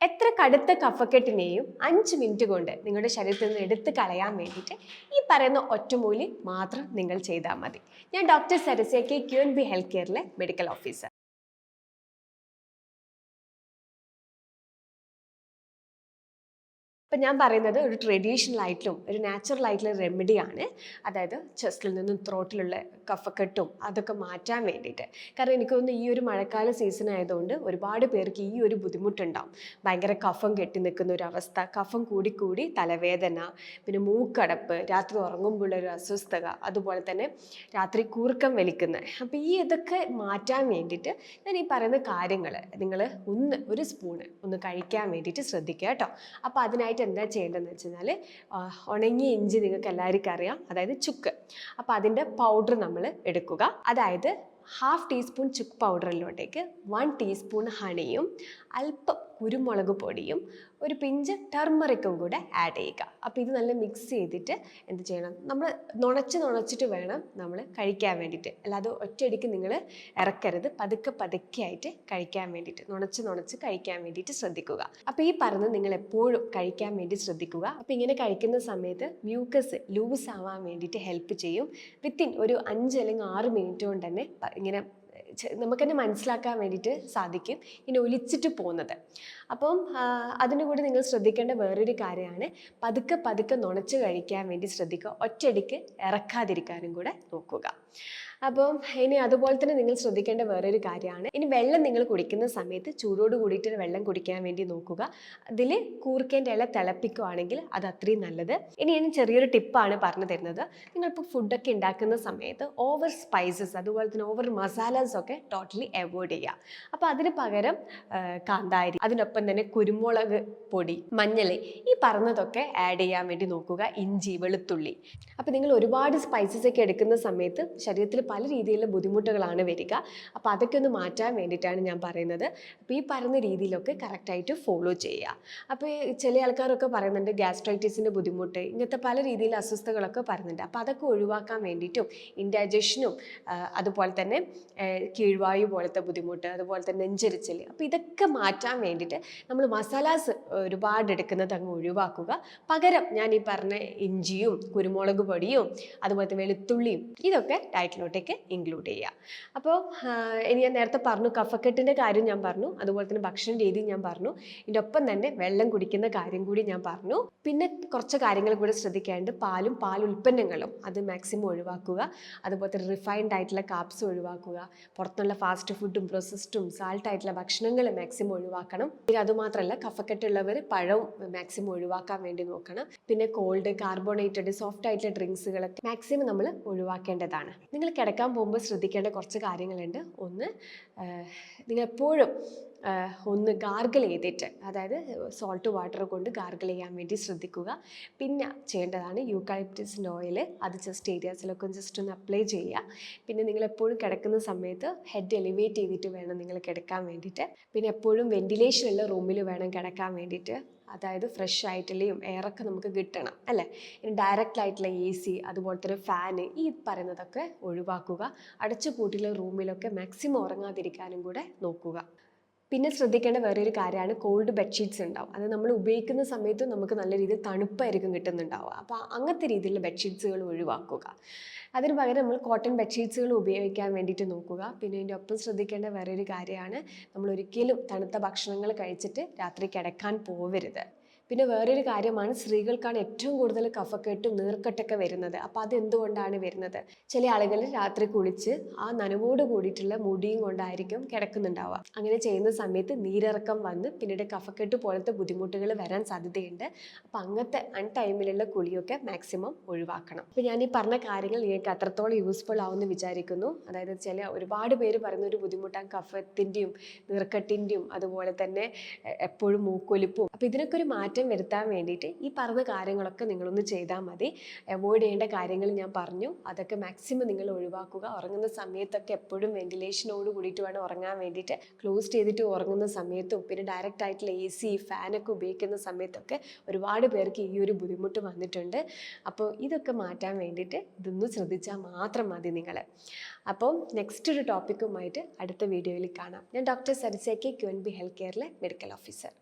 എത്ര കടുത്ത കഫക്കെട്ടിനെയും അഞ്ച് മിനിറ്റ് കൊണ്ട് നിങ്ങളുടെ ശരീരത്തിൽ നിന്ന് എടുത്ത് കളയാൻ വേണ്ടിയിട്ട് ഈ പറയുന്ന ഒറ്റമൂലി മാത്രം നിങ്ങൾ ചെയ്താൽ മതി. ഞാൻ ഡോക്ടർ സരസ്യക്ക് ക്യു എൻ ബി ഹെൽത്ത് കെയറിലെ മെഡിക്കൽ ഓഫീസർ. ഇപ്പം ഞാൻ പറയുന്നത് ഒരു ട്രഡീഷണൽ ആയിട്ടും ഒരു നാച്ചുറൽ ആയിട്ടുള്ള റെമഡിയാണ് അതായത് ചെസ്റ്റിൽ നിന്നും ത്രോട്ടിലുള്ള കഫക്കെട്ടും അതൊക്കെ മാറ്റാൻ വേണ്ടിയിട്ട്. കാരണം എനിക്ക് തോന്നുന്നു ഈ ഒരു മഴക്കാല സീസൺ ആയതുകൊണ്ട് ഒരുപാട് പേർക്ക് ഈ ഒരു ബുദ്ധിമുട്ടുണ്ടാവും. ഭയങ്കര കഫം കെട്ടി നിൽക്കുന്ന ഒരു അവസ്ഥ കഫം കൂടിക്കൂടി തലവേദന പിന്നെ മൂക്കടപ്പ് രാത്രി ഉറങ്ങുമ്പോൾ ഒരു അസ്വസ്ഥത അതുപോലെ തന്നെ രാത്രി കൂർക്കം വലിക്കുന്നത്. അപ്പോൾ ഈ ഇതൊക്കെ മാറ്റാൻ വേണ്ടിയിട്ട് ഞാൻ ഈ പറയുന്ന കാര്യങ്ങൾ നിങ്ങൾ ഒന്ന് ഒരു സ്പൂണ് ഒന്ന് കഴിക്കാൻ വേണ്ടിയിട്ട് ശ്രദ്ധിക്കുക കേട്ടോ. അപ്പോൾ അതിനായിട്ട് എന്താ ചെയ്യേണ്ടതെന്ന് വെച്ച് കഴിഞ്ഞാൽ ഉണങ്ങിയ ഇഞ്ചി നിങ്ങൾക്ക് എല്ലാവർക്കും അറിയാം. അതായത് ചുക്ക്. അപ്പോൾ അതിന്റെ പൗഡർ നമ്മൾ എടുക്കുക. അതായത് ഹാഫ് ടീസ്പൂൺ ചുക്ക് പൗഡറിലോട്ടേക്ക് വൺ ടീസ്പൂൺ ഹണിയും അല്പം കുരുമുളക് പൊടിയും ഒരു പിഞ്ച് ടർമറിക്കും കൂടെ ആഡ് ചെയ്യുക. അപ്പോൾ ഇത് നല്ല മിക്സ് ചെയ്തിട്ട് എന്ത് ചെയ്യണം? നമ്മൾ നുണച്ച് നുണച്ചിട്ട് വേണം നമ്മൾ കഴിക്കാൻ വേണ്ടിയിട്ട്. അല്ലാതെ ഒറ്റയടിക്ക് നിങ്ങൾ ഇറക്കരുത് പതുക്കെ പതുക്കെ ആയിട്ട് കഴിക്കാൻ വേണ്ടിയിട്ട്. നുണച്ച് നുണച്ച് കഴിക്കാൻ വേണ്ടിയിട്ട് ശ്രദ്ധിക്കുക. അപ്പോൾ ഈ പറഞ്ഞ് നിങ്ങൾ എപ്പോഴും കഴിക്കാൻ വേണ്ടി ശ്രദ്ധിക്കുക. അപ്പോൾ ഇങ്ങനെ കഴിക്കുന്ന സമയത്ത് മ്യൂക്കസ് ലൂസ് ആവാൻ വേണ്ടിയിട്ട് ഹെൽപ്പ് ചെയ്യും. വിത്തിൻ ഒരു അഞ്ച് അല്ലെങ്കിൽ ആറ് മിനിറ്റ് കൊണ്ട് തന്നെ ഇങ്ങനെ നമുക്ക് തന്നെ മനസ്സിലാക്കാൻ വേണ്ടിയിട്ട് സാധിക്കും ഇങ്ങനെ ഒലിച്ചിട്ട് പോകുന്നത്. അപ്പം അതിന്റെ കൂടി നിങ്ങൾ ശ്രദ്ധിക്കേണ്ട വേറൊരു കാര്യമാണ്. പതുക്കെ പതുക്കെ നുണച്ച് കഴിക്കാൻ വേണ്ടി ശ്രദ്ധിക്കുക. ഒറ്റയടിക്ക് ഇറക്കാതിരിക്കാനും കൂടെ നോക്കുക. അപ്പം ഇനി അതുപോലെ തന്നെ നിങ്ങൾ ശ്രദ്ധിക്കേണ്ട വേറൊരു കാര്യമാണ്. ഇനി വെള്ളം നിങ്ങൾ കുടിക്കുന്ന സമയത്ത് ചൂടോട് കൂടിയിട്ട് വെള്ളം കുടിക്കാൻ വേണ്ടി നോക്കുക. അതിൽ കൂർക്കേന്റെ ഇല തിളപ്പിക്കുകയാണെങ്കിൽ അത് അത്രയും നല്ലത്. ഇനി ഞാൻ ചെറിയൊരു ടിപ്പാണ് പറഞ്ഞു തരുന്നത്. നിങ്ങളിപ്പോൾ ഫുഡൊക്കെ ഉണ്ടാക്കുന്ന സമയത്ത് ഓവർ സ്പൈസസ് അതുപോലെ തന്നെ ഓവർ മസാലാസ് ഒക്കെ ടോട്ടലി അവോയ്ഡ് ചെയ്യുക. അപ്പോൾ അതിന് പകരം കാന്താരി അതിനൊപ്പം തന്നെ കുരുമുളക് പൊടി മഞ്ഞൾ ഈ പറഞ്ഞതൊക്കെ ആഡ് ചെയ്യാൻ വേണ്ടി നോക്കുക. ഇഞ്ചി വെളുത്തുള്ളി. അപ്പോൾ നിങ്ങൾ ഒരുപാട് സ്പൈസസ് ഒക്കെ എടുക്കുന്ന സമയത്ത് ശരീരത്തിൽ പല രീതിയിലുള്ള ബുദ്ധിമുട്ടുകളാണ് വരിക. അപ്പോൾ അതൊക്കെ ഒന്ന് മാറ്റാൻ വേണ്ടിയിട്ടാണ് ഞാൻ പറയുന്നത്. അപ്പോൾ ഈ പറയുന്ന രീതിയിലൊക്കെ കറക്റ്റായിട്ട് ഫോളോ ചെയ്യുക. അപ്പോൾ ചില ആൾക്കാരൊക്കെ പറയുന്നുണ്ട് ഗ്യാസ്ട്രൈറ്റിസിന്റെ ബുദ്ധിമുട്ട് ഇങ്ങനത്തെ പല രീതിയിലുള്ള അസ്വസ്ഥതകളൊക്കെ പറയുന്നുണ്ട്. അപ്പോൾ അതൊക്കെ ഒഴിവാക്കാൻ വേണ്ടിയിട്ടും ഇൻഡൈജഷനും അതുപോലെ തന്നെ കീഴ്വായു പോലത്തെ ബുദ്ധിമുട്ട് അതുപോലെ തന്നെ നെഞ്ചരിച്ചൽ അപ്പോൾ ഇതൊക്കെ മാറ്റാൻ വേണ്ടിയിട്ട് നമ്മൾ മസാലാസ് ഒരുപാട് എടുക്കുന്നത് അങ്ങ് ഒഴിവാക്കുക. പകരം ഞാൻ ഈ പറഞ്ഞ ഇഞ്ചിയും കുരുമുളക് പൊടിയും അതുപോലെ തന്നെ വെളുത്തുള്ളിയും ഇതൊക്കെ ഡയറ്റിലോട്ടേക്ക് ഇൻക്ലൂഡ് ചെയ്യുക. അപ്പോൾ ഇനി ഞാൻ നേരത്തെ പറഞ്ഞു കഫക്കെട്ടിന്റെ കാര്യം ഞാൻ പറഞ്ഞു അതുപോലെ തന്നെ ഭക്ഷണ രീതി ഞാൻ പറഞ്ഞു. ഇതിന്റെ ഒപ്പം തന്നെ വെള്ളം കുടിക്കുന്ന കാര്യം കൂടി ഞാൻ പറഞ്ഞു. പിന്നെ കുറച്ച് കാര്യങ്ങൾ കൂടെ ശ്രദ്ധിക്കാനുണ്ട് പാലും പാൽ ഉൽപ്പന്നങ്ങളും അത് മാക്സിമം ഒഴിവാക്കുക. അതുപോലെ തന്നെ റിഫൈൻഡ് ആയിട്ടുള്ള കാപ്സ് ഒഴിവാക്കുക. പുറത്തുള്ള ഫാസ്റ്റ് ഫുഡും പ്രോസസ്ഡും സാൾട്ട് ആയിട്ടുള്ള ഭക്ഷണങ്ങൾ മാക്സിമം ഒഴിവാക്കണം. പിന്നെ അതുമാത്രമല്ല കഫക്കെട്ടുള്ളവർ പഴവും മാക്സിമം ഒഴിവാക്കാൻ വേണ്ടി നോക്കണം. പിന്നെ കോൾഡ് കാർബണേറ്റഡ് സോഫ്റ്റ് ആയിട്ടുള്ള ഡ്രിങ്ക്സുകളൊക്കെ മാക്സിമം നമ്മൾ ഒഴിവാക്കേണ്ടതാണ്. നിങ്ങൾ കിടക്കാൻ പോകുമ്പോൾ ശ്രദ്ധിക്കേണ്ട കുറച്ച് കാര്യങ്ങളുണ്ട്. ഒന്ന് നിങ്ങൾ എപ്പോഴും ഒന്ന് ഗാർഗിൾ ചെയ്തിട്ട് അതായത് സോൾട്ട് വാട്ടർ കൊണ്ട് ഗാർഗിൾ ചെയ്യാൻ വേണ്ടി ശ്രദ്ധിക്കുക. പിന്നെ ചെയ്യേണ്ടതാണ് യൂക്കാലിപ്റ്റസിന്റെ ഓയിൽ അത് ജസ്റ്റ് ഏരിയാസിലൊക്കെ ജസ്റ്റ് ഒന്ന് അപ്ലൈ ചെയ്യുക. പിന്നെ നിങ്ങൾ എപ്പോഴും കിടക്കുന്ന സമയത്ത് ഹെഡ് എലിവേറ്റ് ചെയ്തിട്ട് വേണം നിങ്ങൾ കിടക്കാൻ വേണ്ടിയിട്ട്. പിന്നെ എപ്പോഴും വെന്റിലേഷൻ ഉള്ള റൂമിൽ വേണം കിടക്കാൻ വേണ്ടിയിട്ട്. അതായത് ഫ്രഷ് ആയിട്ടുള്ളയും എയറൊക്കെ നമുക്ക് കിട്ടണം അല്ലേ? ഇനി ഡയറക്റ്റ് ആയിട്ടുള്ള എ സി അതുപോലെ തന്നെ ഫാന് ഈ പറയുന്നതൊക്കെ ഒഴിവാക്കുക. അടച്ചു പൂട്ടിയുള്ള റൂമിലൊക്കെ മാക്സിമം ഉറങ്ങാതിരിക്കാനും കൂടെ നോക്കുക. പിന്നെ ശ്രദ്ധിക്കേണ്ട വേറൊരു കാര്യമാണ് കോൾഡ് ബെഡ്ഷീറ്റ്സ് ഉണ്ടാവും. അത് നമ്മൾ ഉപയോഗിക്കുന്ന സമയത്ത് നമുക്ക് നല്ല രീതിയിൽ തണുപ്പായിരിക്കും കിട്ടുന്നുണ്ടാവുക. അപ്പോൾ അങ്ങനത്തെ രീതിയിലുള്ള ബെഡ്ഷീറ്റ്സുകൾ ഒഴിവാക്കുക. അതിന് പകരം നമ്മൾ കോട്ടൺ ബെഡ്ഷീറ്റ്സുകൾ ഉപയോഗിക്കാൻ വേണ്ടിയിട്ട് നോക്കുക. പിന്നെ ഇതിന്റെ ഒപ്പം ശ്രദ്ധിക്കേണ്ട വേറൊരു കാര്യമാണ് നമ്മൾ ഒരിക്കലും തണുത്ത ഭക്ഷണങ്ങൾ കഴിച്ചിട്ട് രാത്രി കിടക്കാൻ പോവരുത്. പിന്നെ വേറൊരു കാര്യമാണ് സ്ത്രീകൾക്കാണ് ഏറ്റവും കൂടുതൽ കഫക്കെട്ടും നീർക്കെട്ടൊക്കെ വരുന്നത്. അപ്പോൾ അത് എന്തുകൊണ്ടാണ് വരുന്നത്? ചില ആളുകൾ രാത്രി കുളിച്ച് ആ നനവോട് കൂടിയിട്ടുള്ള മുടിയും കൊണ്ടായിരിക്കും കിടക്കുന്നുണ്ടാവുക. അങ്ങനെ ചെയ്യുന്ന സമയത്ത് നീരിറക്കം വന്ന് പിന്നീട് കഫക്കെട്ട് പോലത്തെ ബുദ്ധിമുട്ടുകൾ വരാൻ സാധ്യതയുണ്ട്. അപ്പോൾ അങ്ങനത്തെ അൺടൈമിലുള്ള കുളിയൊക്കെ മാക്സിമം ഒഴിവാക്കണം. അപ്പോൾ ഞാൻ ഈ പറഞ്ഞ കാര്യങ്ങൾ നിങ്ങൾക്ക് അത്രത്തോളം യൂസ്ഫുൾ ആവുമെന്ന് വിചാരിക്കുന്നു. അതായത് ചില ഒരുപാട് പേര് പറയുന്ന ഒരു ബുദ്ധിമുട്ടാണ് കഫത്തിന്റെയും നീർക്കെട്ടിന്റെയും അതുപോലെ തന്നെ എപ്പോഴും മൂക്കൊലിപ്പും. അപ്പോൾ ഇതിനൊക്കെ ഒരു മാറ്റം വരുത്താൻ വേണ്ടിയിട്ട് ഈ പറഞ്ഞ കാര്യങ്ങളൊക്കെ നിങ്ങളൊന്ന് ചെയ്താൽ മതി. അവോയ്ഡ് ചെയ്യേണ്ട കാര്യങ്ങൾ ഞാൻ പറഞ്ഞു. അതൊക്കെ മാക്സിമം നിങ്ങൾ ഒഴിവാക്കുക. ഉറങ്ങുന്ന സമയത്തൊക്കെ എപ്പോഴും വെന്റിലേഷനോട് കൂടിയിട്ട് വേണം ഉറങ്ങാൻ വേണ്ടിയിട്ട്. ക്ലോസ് ചെയ്തിട്ട് ഉറങ്ങുന്ന സമയത്തും പിന്നെ ഡയറക്റ്റ് ആയിട്ടുള്ള എ സി ഫാനൊക്കെ ഉപയോഗിക്കുന്ന സമയത്തൊക്കെ ഒരുപാട് പേർക്ക് ഈ ഒരു ബുദ്ധിമുട്ട് വന്നിട്ടുണ്ട്. അപ്പോൾ ഇതൊക്കെ മാറ്റാൻ വേണ്ടിയിട്ട് ഇതൊന്ന് ശ്രദ്ധിച്ചാൽ മാത്രം മതി നിങ്ങൾ. അപ്പോൾ നെക്സ്റ്റ് ഒരു ടോപ്പിക്കുമായിട്ട് അടുത്ത വീഡിയോയിൽ കാണാം. ഞാൻ ഡോക്ടർ സരിസേക്ക് ക്യു എൻ ബി ഹെൽത്ത് കെയറിലെ മെഡിക്കൽ ഓഫീസർ